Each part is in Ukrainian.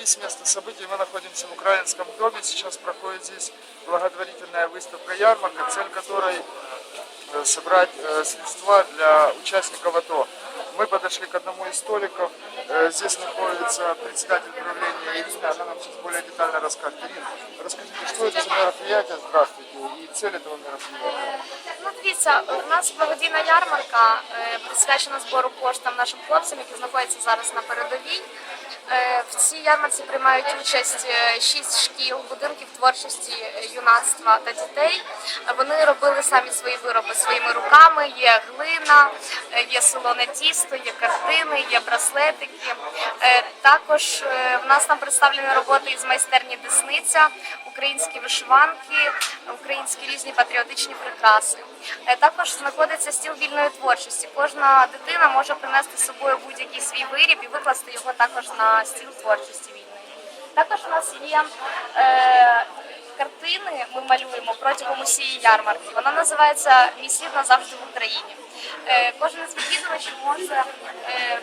Начались место событий. Мы находимся в Украинском доме. Сейчас проходит здесь благотворительная выставка ярмарка, цель которой э, собрать э, средства для участников АТО. Мы подошли к одному из столиков. Э, Здесь находится председатель правления Ирина. Она нам сейчас более детально расскажет. Ирина, расскажите, что это за мероприятие? Здравствуйте. И цель этого мероприятия. Ну, дивіться, у нас благодійна ярмарка е, присвячена збору коштам нашим хлопцям, які знаходяться зараз на передовій. Е, В цій ярмарці приймають участь е, шість шкіл, будинків творчості е, юнацтва та дітей. Вони робили самі свої вироби своїми руками. Є глина, є солоне тісто, є картини, є браслетики. Також в нас там представлені роботи із майстерні Десниця, українські вишиванки, українські різні патріотичні прикраси. Е, Також знаходиться стіл вільної творчості. Кожна дитина може принести з собою будь-який свій виріб і викласти його також на стіл творчості вільної. Також у нас є е, картини, ми малюємо протягом усієї ярмарки. Вона називається Мій слід назавжди в Україні. Е, кожен з відвідувачів може е,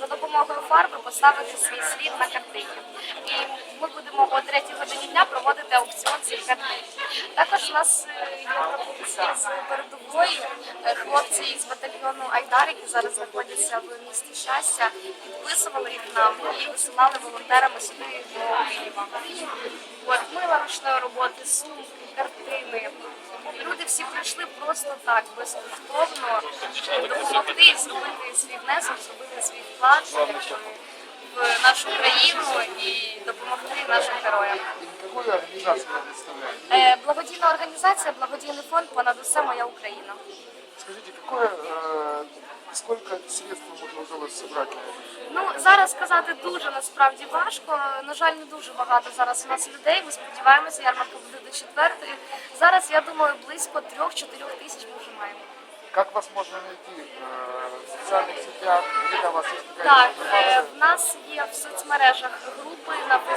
за допомогою фарби поставити свій слід на картині. І ми будемо о 3 годині аукціон картин. Також у нас е, є пропозиція з передової. Е, Хлопці із батальйону Айдар, які зараз знаходяться в місті щастя, підписували їх нам і висилали волонтерами сюди до Києва. От мила ручної роботи, сумки, картини. Люди всі прийшли просто так, безкоштовно допомогти і зробити свій внесок, зробити свій вклад в нашу країну і допомогти нашим героям И какую организацию вы представляете? Е, Благодійна організація, благодійний фонд понад усе моя Україна. Скажите, какое, э, сколько средств можно удалось собрать на это? Ну зараз сказати дуже насправді важко. На жаль, не дуже багато зараз у нас людей. Ми сподіваємося, ярмарка буде до четвертої. Зараз я думаю, близько трьох-чотирьох тисяч ми вже маємо. Как вас можно найти э, в социальных сетях? Где-то у вас есть какая-то Так, е, информация? в нас є в соцмережах групи на Фейсбуку і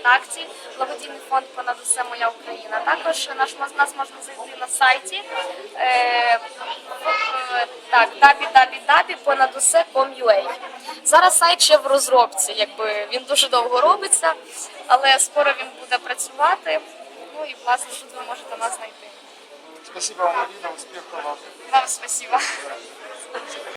ВКонтакті. Благодійний фонд понад усе моя Україна. Також наш нас можна знайти на сайті. Е, е, так, www.ponaduсе.com.ua. Зараз сайт ще в розробці, якби він дуже довго робиться, але скоро він буде працювати. Ну і власне тут ви можете нас знайти. Спасибо вам, Ирина, успехов вам. Вам спасибо.